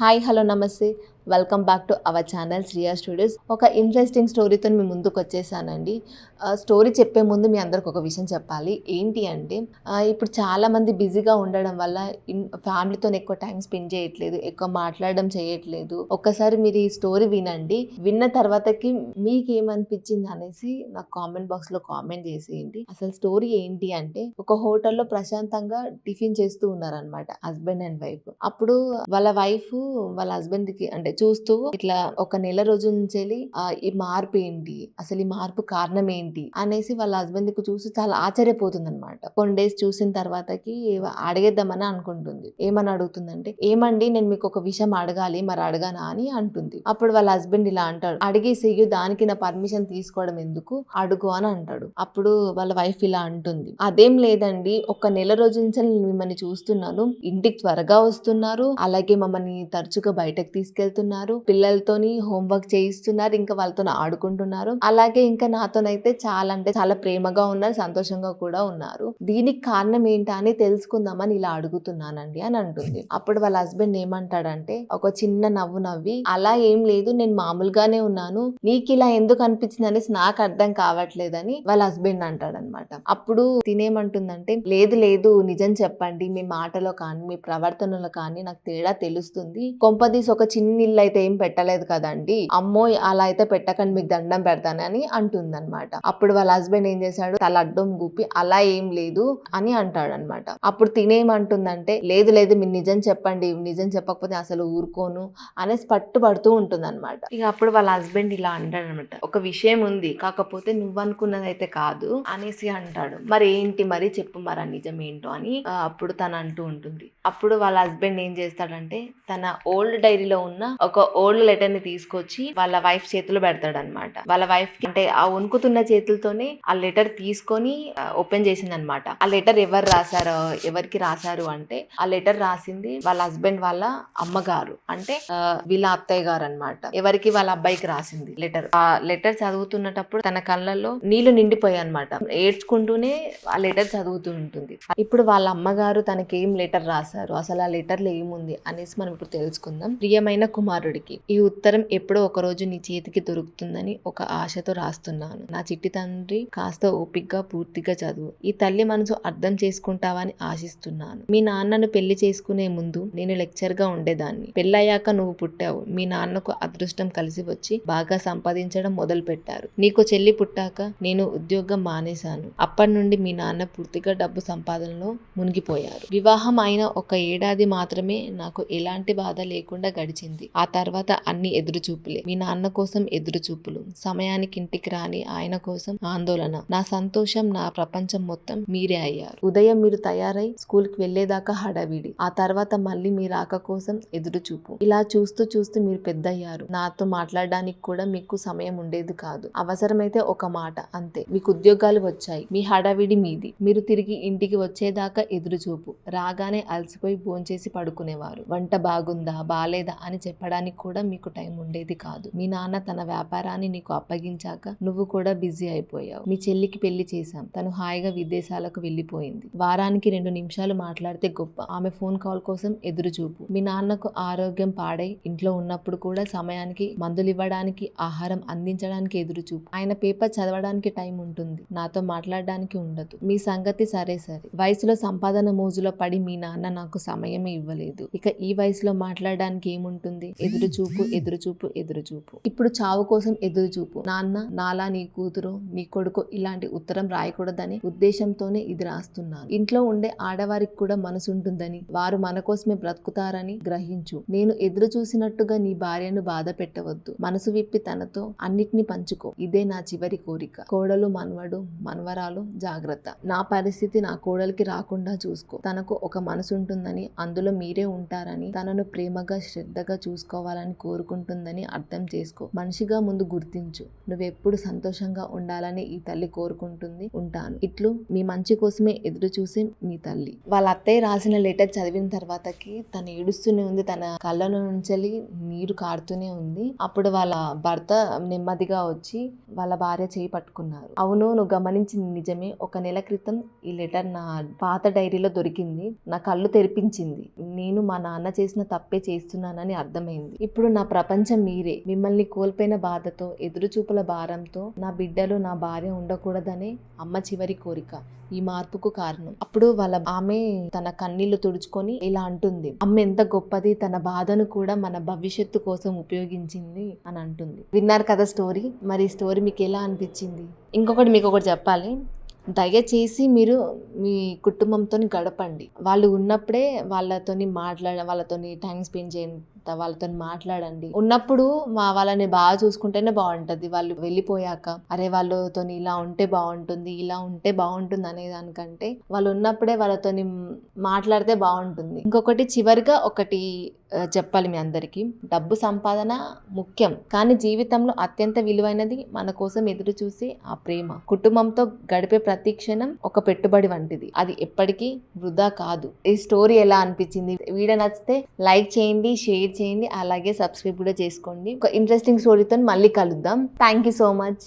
Hi hello నమస్తే. Welcome back to our channel Shriya studios ఒక interesting స్టోరీతో మీ ముందుకు వచ్చేసానండి. స్టోరీ చెప్పే ముందు మీ అందరికి ఒక విషయం చెప్పాలి. ఏంటి అంటే ఇప్పుడు చాలామంది బిజీగా ఉండడం వల్ల ఫ్యామిలీతో ఎక్కువ టైం స్పెండ్ చేయట్లేదు ఎక్కువ మాట్లాడడం చేయట్లేదు. ఒక్కసారి మీరు ఈ స్టోరీ వినండి. విన్న తర్వాతకి మీకు ఏమనిపించింది అనేసి నాకు కామెంట్ బాక్స్లో కామెంట్ చేసేయండి. అసలు స్టోరీ ఏంటి అంటే ఒక హోటల్లో ప్రశాంతంగా టిఫిన్ చేస్తూ ఉన్నారనమాట హస్బెండ్ అండ్ వైఫ్ అప్పుడు వాళ్ళ వైఫ్ వాళ్ళ హస్బెండ్కి అంటే చూస్తూ ఇట్లా ఒక నెల రోజుల నుంచి వెళ్ళి, ఈ మార్పు ఏంటి అసలు ఈ మార్పు కారణం ఏంటి అనేసి వాళ్ళ హస్బెండ్కి చూసి చాలా ఆశ్చర్యపోతుంది అనమాట కొన్ని డేస్ చూసిన తర్వాతకి అడిగేద్దామని అనుకుంటుంది. ఏమని అడుగుతుందంటే ఏమండి నేను మీకు ఒక విషయం అడగాలి మరి అడగానా? అని అంటుంది. అప్పుడు వాళ్ళ హస్బెండ్ ఇలా అంటాడు అడిగేసేయు దానికి నా పర్మిషన్ తీసుకోవడం ఎందుకు? అడుగు అని అంటాడు. అప్పుడు వాళ్ళ వైఫ్ ఇలా అంటుంది అదేం లేదండి ఒక నెల రోజు నుంచి మిమ్మల్ని చూస్తున్నాను. ఇంటికి త్వరగా వస్తున్నారు. అలాగే మమ్మల్ని తరచుగా బయటకు తీసుకెళ్తున్నారు. పిల్లలతోని హోంవర్క్ చేయిస్తున్నారు. ఇంకా వాళ్ళతో ఆడుకుంటున్నారు. అలాగే ఇంకా నాతోనైతే చాలా అంటే చాలా ప్రేమగా ఉన్నారు. సంతోషంగా కూడా ఉన్నారు. దీనికి కారణం ఏంటా అని తెలుసుకుందామని ఇలా అడుగుతున్నానండి అని అంటుంది. అప్పుడు వాళ్ళ హస్బెండ్ ఏమంటాడంటే ఒక చిన్న నవ్వు నవ్వి అలా ఏం లేదు. నేను మామూలుగానే ఉన్నాను. నీకు ఇలా ఎందుకు అనిపించింది అనేసి నాకు అర్థం కావట్లేదని వాళ్ళ హస్బెండ్ అంటాడనమాట. అప్పుడు తినేమంటుందంటే లేదు లేదు. నిజం చెప్పండి. మీ మాటలో కానీ మీ ప్రవర్తనలో కానీ నాకు తేడా తెలుస్తుంది. కొంపదీసి ఒక చిన్న ఇట్లా అయితే ఏం పెట్టలేదు కదండి. అమ్మో అలా అయితే పెట్టకండి మీకు దండం పెడతానని అంటుందన్నమాట. అప్పుడు వాళ్ళ హస్బెండ్ ఏం చేశాడు తల అడ్డం గుప్పి అలా ఏం లేదు అని అంటాడనమాట అప్పుడు తినేమంటుందంటే లేదు లేదు మీరు నిజం చెప్పండి నిజం చెప్పకపోతే అసలు ఊరుకోను అనేసి పట్టుబడుతూ ఉంటుంది అనమాట ఇక అప్పుడు వాళ్ళ హస్బెండ్ ఇలా అంటాడనమాట ఒక విషయం ఉంది కాకపోతే నువ్వు అనుకున్నది అయితే కాదు అనేసి అంటాడు. మరి ఏంటి మరి చెప్పు మరి నిజం ఏంటో అని అప్పుడు తను అంటూ ఉంటుంది. అప్పుడు వాళ్ళ హస్బెండ్ ఏం చేస్తాడంటే తన ఓల్డ్ డైరీలో ఉన్న ఒక ఓల్డ్ లెటర్ని తీసుకొచ్చి వాళ్ళ వైఫ్ చేతిలో పెడతాడు అనమాట వాళ్ళ వైఫ్ అంటే ఆ వణుకుతున్న చేతులతోనే ఆ లెటర్ తీసుకొని ఓపెన్ చేసింది అనమాట ఆ లెటర్ ఎవరు రాశారు ఎవరికి రాశారు అంటే ఆ లెటర్ రాసింది వాళ్ళ హస్బెండ్ వాళ్ళ అమ్మగారు. అంటే వీళ్ళ అత్తయ్య గారు అనమాట ఎవరికి? వాళ్ళ అబ్బాయికి రాసింది లెటర్ ఆ లెటర్ చదువుతున్నటప్పుడు తన కళ్ళల్లో నీళ్ళు నిండిపోయాయి అనమాట ఏడ్చుకుంటూనే ఆ లెటర్ చదువుతూ ఉంటుంది. ఇప్పుడు వాళ్ళ అమ్మగారు తనకి ఏం లెటర్ రాశారు? అసలు ఆ లెటర్లు ఏముంది? అనేసి మనం ఇప్పుడు తెలుసుకుందాం. ప్రియమైన కుమారుడికి. ఈ ఉత్తరం ఎప్పుడో ఒక రోజు నీ చేతికి దొరుకుతుందని ఒక ఆశతో రాస్తున్నాను. నా చిట్టి తండ్రి కాస్త ఓపిగ్గా పూర్తిగా చదువు. ఈ తల్లి మనసు అర్థం చేసుకుంటావని ఆశిస్తున్నాను. మీ నాన్నను పెళ్ళి చేసుకునే ముందు నేను లెక్చర్గా ఉండేదాన్ని. పెళ్ళయ్యాక నువ్వు పుట్టావు. మీ నాన్నకు అదృష్టం కలిసి వచ్చి బాగా సంపాదించడం మొదలు పెట్టారు నీకు చెల్లి పుట్టాక నేను ఉద్యోగం మానేశాను. అప్పటి నుండి మీ నాన్న పూర్తిగా డబ్బు సంపాదనలో మునిగిపోయారు. వివాహం అయిన ఒక ఏడాది మాత్రమే నాకు ఎలాంటి బాధ లేకుండా గడిచింది. ఆ తర్వాత అన్ని ఎదురుచూపులే మీ నాన్న కోసం ఎదురుచూపులు సమయానికి ఇంటికి రాని ఆయన కోసం ఆందోళన. నా సంతోషం నా ప్రపంచం మొత్తం మీరే అయ్యారు. ఉదయం మీరు తయారై స్కూల్కి వెళ్ళేదాకా హడావిడి. ఆ తర్వాత మళ్ళీ మీ రాక కోసం ఎదురుచూపు ఇలా చూస్తూ చూస్తూ మీరు పెద్దయ్యారు. నాతో మాట్లాడడానికి కూడా మీకు సమయం ఉండేది కాదు. అవసరమైతే ఒక మాట అంతే. మీకు ఉద్యోగాలు వచ్చాయి. మీ హడావిడి మీది. మీరు తిరిగి ఇంటికి వచ్చేదాకా ఎదురుచూపు రాగానే అలసిపోయి భోంచేసి పడుకునేవారు. వంట బాగుందా బాలేదా అని చెప్పడానికి కూడా మీకు టైం ఉండేది కాదు. మీ నాన్న తన వ్యాపారాన్ని నీకు అప్పగించాక నువ్వు కూడా బిజీ అయిపోయావు. మీ చెల్లికి పెళ్ళి చేశాం. తను హాయిగా విదేశాలకు వెళ్ళిపోయింది. వారానికి రెండు నిమిషాలు మాట్లాడితే గొప్ప. ఆమె ఫోన్ కాల్ కోసం ఎదురు చూపు మీ నాన్నకు ఆరోగ్యం పాడై ఇంట్లో ఉన్నప్పుడు కూడా సమయానికి మందులు ఇవ్వడానికి ఆహారం అందించడానికి ఎదురు చూపు ఆయన పేపర్ చదవడానికి టైం ఉంటుంది. నాతో మాట్లాడడానికి ఉండదు. మీ సంగతి సరే సరే. వయసులో సంపాదన మోజులో పడి మీ నాన్న నాకు సమయమే ఇవ్వలేదు. ఇక ఈ వయసులో మాట్లాడడానికి ఏముంటుంది? ఎదురుచూపు ఎదురుచూపు ఎదురుచూపు ఇప్పుడు చావు కోసం ఎదురుచూపు నాన్న నాలా నీ కూతురు నీ కొడుకు ఇలాంటి ఉత్తరం రాయకూడదని ఉద్దేశంతోనే ఇది రాస్తున్నాను ఇంట్లో ఉండే ఆడవారికి కూడా మనసుంటుందని వారు మన కోసమే బ్రతుకుతారని గ్రహించు. నేను ఎదురు చూసినట్టుగా నీ భార్యను బాధ పెట్టవద్దు. మనసు విప్పి తనతో అన్నిటిని పంచుకో. ఇదే నా చివరి కోరిక. కోడలు మనవడు మనవరాలు జాగ్రత్త. నా పరిస్థితి నా కోడలికి రాకుండా చూసుకో. తనకు ఒక మనసు ఉంటుందని అందులో మీరే ఉంటారని తనను ప్రేమగా శ్రద్ధగా చూసుకో. చేసుకోవాలని కోరుకుంటుందని అర్థం చేసుకో. మనిషిగా ముందు గుర్తించు. నువ్వెప్పుడు సంతోషంగా ఉండాలని ఈ తల్లి కోరుకుంటుంది ఉంటాను. ఇట్లు మీ మంచి కోసమే ఎదురు చూసే మీ తల్లి. వాళ్ళ అత్తయ్య రాసిన లెటర్ చదివిన తర్వాతకి తను ఏడుస్తూనే ఉంది. తన కళ్ళ నుంచి నీరు కారుతూనే ఉంది. అప్పుడు వాళ్ళ భర్త నెమ్మదిగా వచ్చి వాళ్ళ భార్య చేయి పట్టుకున్నారు. అవును నువ్వు గమనించింది నిజమే. ఒక నెల క్రితం ఈ లెటర్ నా పాత డైరీలో దొరికింది. నా కళ్ళు తెరిపించింది. నేను మా నాన్న చేసిన తప్పే చేస్తున్నానని అర్థమైంది. ఇప్పుడు నా ప్రపంచం మీరే. మిమ్మల్ని కోల్పోయిన బాధతో ఎదురుచూపుల భారంతో నా బిడ్డలు నా భార్య ఉండకూడదనే అమ్మ చివరి కోరిక. ఈ మార్పుకు కారణం. అప్పుడు వాళ్ళ ఆమె తన కన్నీళ్ళు తుడుచుకొని ఇలా అంటుంది. అమ్మ ఎంత గొప్పది తన బాధను కూడా మన భవిష్యత్తు కోసం ఉపయోగించింది అని అంటుంది. విన్నారు కదా స్టోరీ మరి ఈ స్టోరీ మీకు ఎలా అనిపించింది? ఇంకొకటి మీకు ఒకటి చెప్పాలి. దయచేసి మీరు మీ కుటుంబంతో గడపండి. వాళ్ళు ఉన్నప్పుడే వాళ్ళతోని మాట్లాడ వాళ్ళతోని టైం స్పెండ్ చేయంత వాళ్ళతో మాట్లాడండి. ఉన్నప్పుడు మా వాళ్ళని బాగా చూసుకుంటేనే బాగుంటుంది. వాళ్ళు వెళ్ళిపోయాక అరే వాళ్ళతోని ఇలా ఉంటే బాగుంటుంది ఇలా ఉంటే బాగుంటుంది అనే దానికంటే వాళ్ళు ఉన్నప్పుడే వాళ్ళతోని మాట్లాడితే బాగుంటుంది. ఇంకొకటి చివరిగా ఒకటి చెప్పాలి మీ అందరికీ. డబ్బు సంపాదన ముఖ్యం కానీ జీవితంలో అత్యంత విలువైనది మన కోసం ఎదురు చూసి ఆ ప్రేమ. కుటుంబంతో గడిపే ప్రతి క్షణం ఒక పెట్టుబడి వంటిది. అది ఎప్పటికీ వృధా కాదు. ఈ స్టోరీ ఎలా అనిపించింది? వీడియో నచ్చితే లైక్ చేయండి షేర్ చేయండి అలాగే సబ్స్క్రైబ్ కూడా చేసుకోండి. ఒక ఇంట్రెస్టింగ్ స్టోరీతో మళ్ళీ కలుద్దాం. Thank you so much.